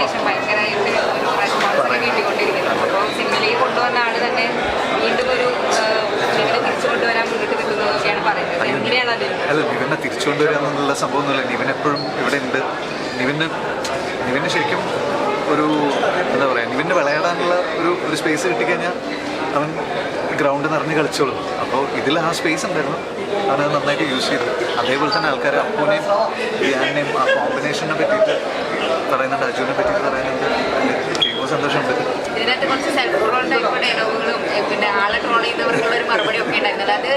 ശേഷം ഭയങ്കരമായിട്ട് ഒരു റെസ്പോൺസ് കിട്ടിക്കൊണ്ടിരിക്കുന്നത് അപ്പോൾ സിനിമയിൽ കൊണ്ടുവന്ന ആൾ തന്നെ വീണ്ടും ഒരു നിങ്ങളെ തിരിച്ചു കൊണ്ടുവരാൻ മുന്നിട്ട് നിൽക്കുന്നതൊക്കെയാണ് പറയുന്നത്. എങ്ങനെയാണ് അത്? അല്ല നിവിനെ തിരിച്ചുകൊണ്ടുവരിക എന്നുള്ള സംഭവമൊന്നുമില്ല. നിവിൻ എപ്പോഴും ഇവിടെ ഉണ്ട്. നിവിന് നിവിന് ശരിക്കും ഒരു എന്താ പറയുക നിവിന് വിളയാടാനുള്ള ഒരു ഒരു സ്പേസ് കിട്ടിക്കഴിഞ്ഞാൽ അവൻ ഗ്രൗണ്ട് നിറഞ്ഞ് കളിച്ചോളും. അപ്പോൾ ഇതിൽ ആ സ്പേസ് ഉണ്ടായിരുന്നു. അവനത് നന്നായിട്ട് യൂസ് ചെയ്തു. അതേപോലെ തന്നെ ആൾക്കാർ അപ്പൂനെയും ധ്യാനെയും ആ കോമ്പിനേഷനെ പറ്റിയിട്ട് പറയുന്നുണ്ട് അജുവിനെ പറ്റി പറയുന്നുണ്ട്. കേൾക്കുമ്പോൾ സന്തോഷമുണ്ട്. ഇതിനകത്ത് കുറച്ച് സെൽഫ് റോൾ ടൈപ്പ് ഡയലോഗുകളും പിന്നെ ആളെ ട്രോൾ ചെയ്യുന്നവർക്കുള്ള ഒരു മറുപടി ഒക്കെ ഉണ്ടായിരുന്നത് അത്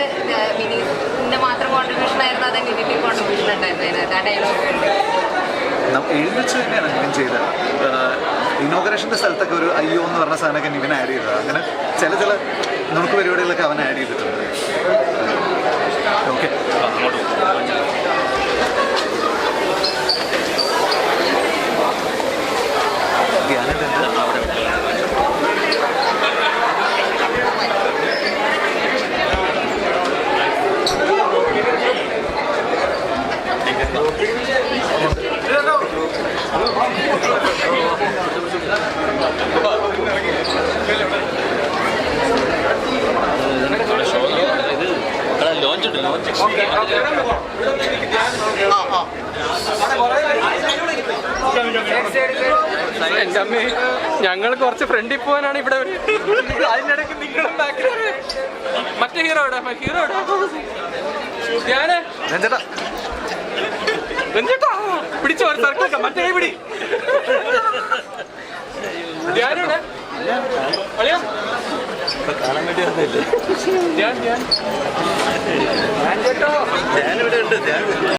വിനീതിന്റെ മാത്രം കോൺട്രിബ്യൂഷൻ ആയിരുന്നു അത് നിതിന്റെ കോൺട്രിബ്യൂഷൻ ഉണ്ടായിരുന്നു? അതിനകത്ത് ആ ഡയലോഗുകളുണ്ട് തന്നെയാണ് നിവിൻ ചെയ്തത്. ഇനോഗ്രേഷന്റെ സ്ഥലത്തൊക്കെ ഒരു അയ്യോ എന്ന് പറഞ്ഞ സാധനമൊക്കെ നിവിൻ ആഡ് ചെയ്തത്. അങ്ങനെ ചില ചില നമുക്ക് പരിപാടികളൊക്കെ അവൻ ആഡ് ചെയ്തിട്ടുണ്ട്. എന്റെ അമ്മ ഞങ്ങൾ കുറച്ച് ഫ്രണ്ടിൽ പോകാനാണ് ഇവിടെ അതിനിടയ്ക്ക് നിങ്ങളും മറ്റേ ഹീറോ ഹീറോ ഇവിടെ ഞാൻ വെഞ്ചേട്ടാ പിടിച്ചോ ഒരു സർക്കിളൊക്കെ മറ്റേ പിടി. ഞാനിവിടെ അളിയാ. കാണാൻ വേണ്ടി വന്നില്ലേ ഞാൻ ഞാൻ ഞാനിവിടെ ഉണ്ട് ഞാൻ